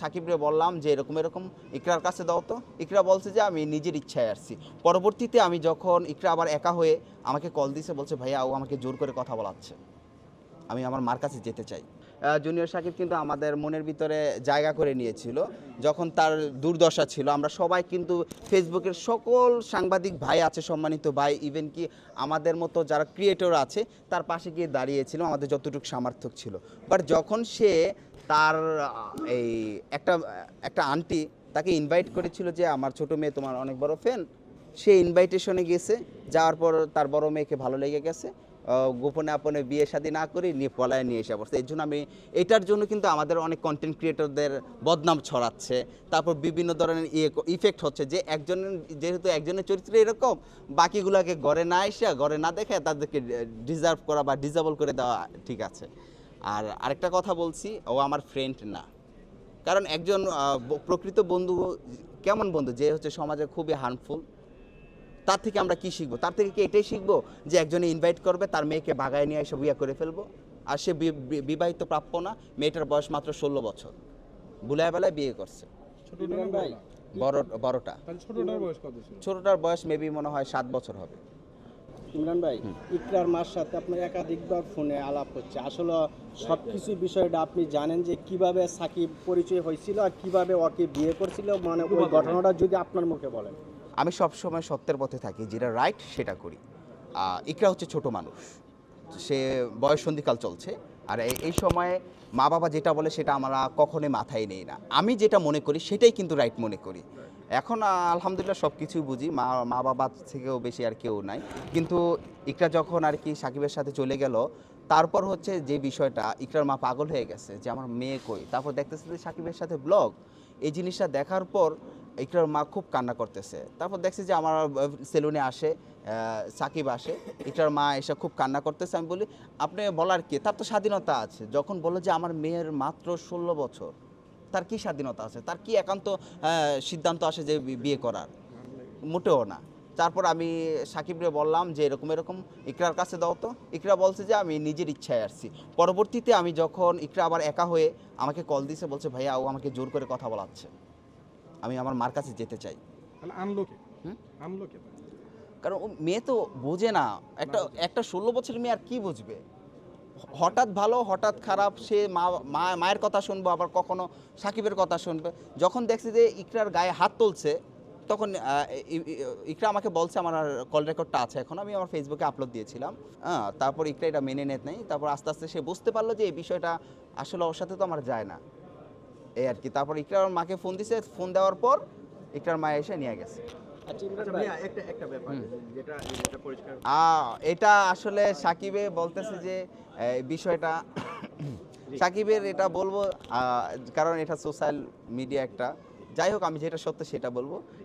সাকিবরে বললাম যে এরকম এরকম, ইকরার কাছে দাও তো। ইকরা বলছে যে আমি নিজের ইচ্ছায় আসছি। পরবর্তীতে আমি যখন ইকরা আবার একা হয়ে আমাকে কল দিছে, বলছে, ভাইয়া, ও আমাকে জোর করে কথা বলাচ্ছে। আমি আমার মার কাছে যেতে চাই। জুনিয়র সাকিব কিন্তু আমাদের মনের ভিতরে জায়গা করে নিয়েছিল। যখন তার দুর্দশা ছিল, আমরা সবাই কিন্তু ফেসবুকের সকল সাংবাদিক ভাই আছে, সম্মানিত ভাই ইভেন কি আমাদের মতো যারা ক্রিয়েটর আছে, তার পাশে গিয়ে দাঁড়িয়েছিল, আমাদের যতটুকু সামর্থ্য ছিল। বাট যখন সে তার এই একটা একটা আন্টি তাকে ইনভাইট করেছিল যে, আমার ছোট মেয়ে তোমার অনেক বড় ফ্যান সে ইনভাইটেশনে গেছে, যাওয়ার পর তার বড় মেয়েকে ভালো লেগে গেছে। গোপনে আপনে বিয়ে শাদী না করে, নিয়ে পলায় নিয়ে এসে পড়ছে এর জন্য আমি, এটার জন্য কিন্তু আমাদের অনেক কন্টেন্ট ক্রিয়েটরদের বদনাম ছড়াচ্ছে। তারপর বিভিন্ন ধরনের ইয়ে ইফেক্ট হচ্ছে যে একজনের যেহেতু একজনের চরিত্র এরকম, বাকিগুলোকে ঘরে না এসে, ঘরে না দেখে তাদেরকে ডিজার্ভ করা বা ডিজাবল করে দেওয়া ঠিক আছে। আর আরেকটা কথা বলছি, ও আমার ফ্রেন্ড না। কারণ একজন প্রকৃত বন্ধু, কেমন বন্ধু? যে হচ্ছে সমাজে খুবই হার্মফুল তার থেকে আমরা কি শিখব? তার থেকে কি এটাই শিখব যে একজনে ইনভাইট করবে তার মেয়েকে বাগায় নিয়ে এসে বিয়ে করে ফেলব? আর সে বিবাহিত প্রাপ্য না মেয়েটার বয়স মাত্র ষোলো বছর। বুলায় বেলায় বিয়ে করছে। ছোটটার বড় বড়টা। ছোটটার বয়স মেবি মনে হয় সাত বছর হবে। ইমরান ভাই ইকরার মার সাথে আপনার একাধিকবার ফোনে আলাপ হচ্ছে। আসলে সব কিছু বিষয়টা আপনি জানেন যে কীভাবে সাকিব পরিচয় হয়েছিল আর কীভাবে ওকে বিয়ে করছিল মানে ওই ঘটনাটা যদি আপনার মুখে বলেন। আমি সবসময় সত্যের পথে থাকি, যেটা রাইট সেটা করি। ইকরা হচ্ছে ছোট মানুষ। সে বয়স সন্ধিকাল চলছে, আর এই সময়ে মা বাবা যেটা বলে সেটা আমরা কখনোই মাথায় নেই না। আমি যেটা মনে করি সেটাই কিন্তু রাইট মনে করি। এখন আলহামদুলিল্লাহ সব কিছুই বুঝি, মা মা বাবার থেকেও বেশি আর কেউ নাই। কিন্তু ইকরা যখন আর কি সাকিবের সাথে চলে গেল তারপর হচ্ছে যে বিষয়টা, ইকরার মা পাগল হয়ে গেছে যে আমার মেয়ে কই? তারপর দেখতেছে যে সাকিবের সাথে ব্লগ এই জিনিসটা দেখার পর ইকরার মা খুব কান্না করতেছে। তারপর দেখছি যে আমার সেলুনে আসে সাকিব আসে। ইকরার মা এসে খুব কান্না করতেছে। আমি বলি, আপনি বলার কি? তার তো স্বাধীনতা আছে। যখন বলল যে আমার মেয়ের মাত্র ষোলো বছর, তার কি স্বাধীনতা আছে? তার কি একান্ত সিদ্ধান্ত আসে যে বিয়ে করার? মোটেও না। তারপর আমি সাকিবরে বললাম যে এরকম এরকম ইকরার কাছে দাও তো। ইকরা বলছে যে আমি নিজের ইচ্ছায় আসছি। পরবর্তীতে আমি যখন ইকরা আবার একা হয়ে আমাকে কল দিছে বলছে ভাইয়া ও আমাকে জোর করে কথা বলাচ্ছে। আমি আমার মার কাছে যেতে চাই। কারণ ও মেয়ে তো বোঝে না। একটা একটা ষোলো বছরের মেয়ে আর কি বুঝবে? হঠাৎ ভালো হঠাৎ খারাপ সে মা মা- মায়ের কথা শুনব আবার কখনো সাকিবের কথা শুনবে। যখন দেখছি যে ইকরার গায়ে হাত তুলছে তখন ইকরা আমাকে বলছে আমার কল রেকর্ডটা আছে এখন। আমি আমার ফেসবুকে আপলোড দিয়েছিলাম। হ্যাঁ তারপর ইকরা এটা মেনে নেত নেই। তারপর আস্তে আস্তে সে বুঝতে পারল যে এই বিষয়টা আসলে ওর সাথে তো আমার যায় না। এই আর কি। তারপর ইকরার মাকে ফোন দিছে। ফোন দেওয়ার পর ইকরার মা এসে নিয়ে গেছে। আচ্ছা আচ্ছা ভাই ভাইয়া একটা একটা ব্যাপার। যেটা যেটা পরিষ্কার আহ, এটা আসলে সাকিবে বলতেছে যে বিষয়টা সাকিবের এটা বলব আহ, কারণ এটা সোশ্যাল মিডিয়া একটা। যাই হোক আমি যেটা সত্য সেটা বলব।